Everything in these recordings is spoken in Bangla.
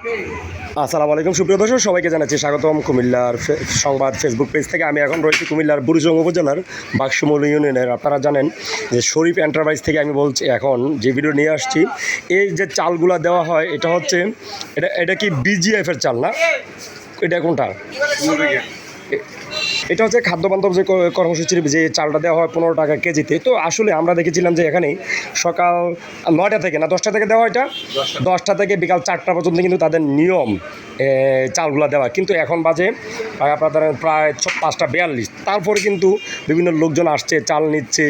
আসসালামু আলাইকুম। সুপ্রিয় দর্শক, সবাইকে জানাচ্ছি স্বাগতম কুমিল্লার সংবাদ ফেসবুক পেজ থেকে। আমি এখন রয়েছি কুমিল্লার বুড়িজং উপজেলার বাক্সমল ইউনিয়নের। আপনারা জানেন যে শরীফ এন্টারপ্রাইজ থেকে আমি বলছি, এখন যে ভিডিও নিয়ে আসছি, এই যে চালগুলো দেওয়া হয়, এটা হচ্ছে, এটা এটা কি বিজিএফের চাল না? এটা কোনটা? এটা হচ্ছে খাদ্য বান্ধব যে কর্মসূচির যে চালটা দেওয়া হয় পনেরো টাকা কেজিতে। তো আসলে আমরা দেখেছিলাম যে এখানে সকাল নয়টা থেকে না দশটা থেকে দেওয়া হয় এটা? দশটা। থেকে বিকাল চারটা পর্যন্ত কিন্তু তাদের নিয়ম চালগুলো দেওয়া। কিন্তু এখন বাজে প্রায় আপনার প্রায় পাঁচটা বিয়াল্লিশ। তারপরে কিন্তু বিভিন্ন লোকজন আসছে, চাল নিচ্ছে,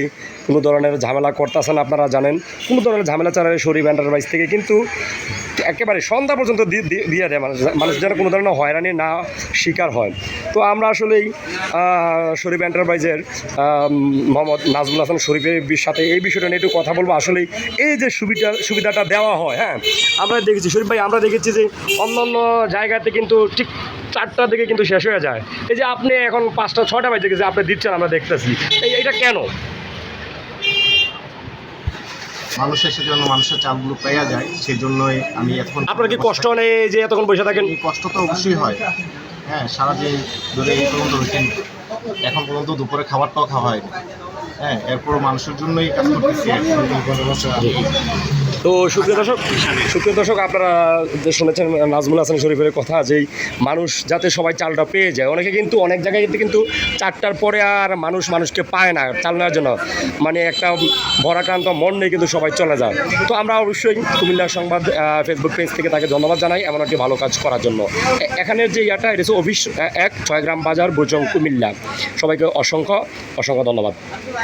কোনো ধরনের ঝামেলা করতেছেন আপনারা জানেন। কোনো ধরনের ঝামেলা চালায় শরীফ এন্টারপ্রাইজ থেকে কিন্তু একেবারে সন্ধ্যা পর্যন্ত দিয়ে দেয় মানুষ। মানুষ যেন কোনো ধরনের হয়রানি না, শিকার হয়। তো আমরা আসলেই শরীফ এন্টারপ্রাইজের মোহাম্মদ নাজমুল হাসান শরীফের সাথে এই বিষয়টা নিয়ে একটু কথা বলব। আসলেই এই যে সুবিধা, সুবিধাটা দেওয়া হয় হ্যাঁ আমরা দেখেছি, শরীফ ভাই, আমরা দেখেছি যে অন্য অন্য জায়গাতে কিন্তু ঠিক চারটার দিকে কিন্তু শেষ হয়ে যায়। এই যে আপনি এখন পাঁচটা ছটা বাজে গেছে আপনি দিচ্ছেন আমরা দেখতেছি। এইটা কেন? মানুষের সেজন্য মানুষের চালগুলো পেয়ে যায় সেই জন্যই আমি এখন আপনার কি কষ্ট নেই যে এতক্ষণ বসে থাকেন? কষ্ট তো অবশ্যই হয়। হ্যাঁ সারাদিন ধরে এই পর্যন্ত রয়েছেন এখন পর্যন্ত দুপুরে খাবারটাও খাওয়া হয়নি। হ্যাঁ এরপরও মানুষের জন্যই কাজ করতেছি। তো সুপ্রিয় দর্শক সুপ্রিয় দর্শক, আপনারা যে শুনেছেন নাজমুল হাসান শরীফের কথা যে মানুষ যাতে সবাই চালটা পেয়ে যায়, অনেকে কিন্তু, অনেক জায়গায় কিন্তু চারটার পরে আর মানুষ মানুষকে পায় না চাল নেওয়ার জন্য। মানে একটা ভরাক্রান্ত মন নেই কিন্তু সবাই চলে যায়। তো আমরা অবশ্যই কুমিল্লা সংবাদ ফেসবুক পেজ থেকে তাকে ধন্যবাদ জানাই, এমন একটি ভালো কাজ করার জন্য। এখানের যে ইয়াটা, এটা হচ্ছে অফিস এক ছয় গ্রাম বাজার বুজং কুমিল্লা। সবাইকে অসংখ্য অসংখ্য ধন্যবাদ।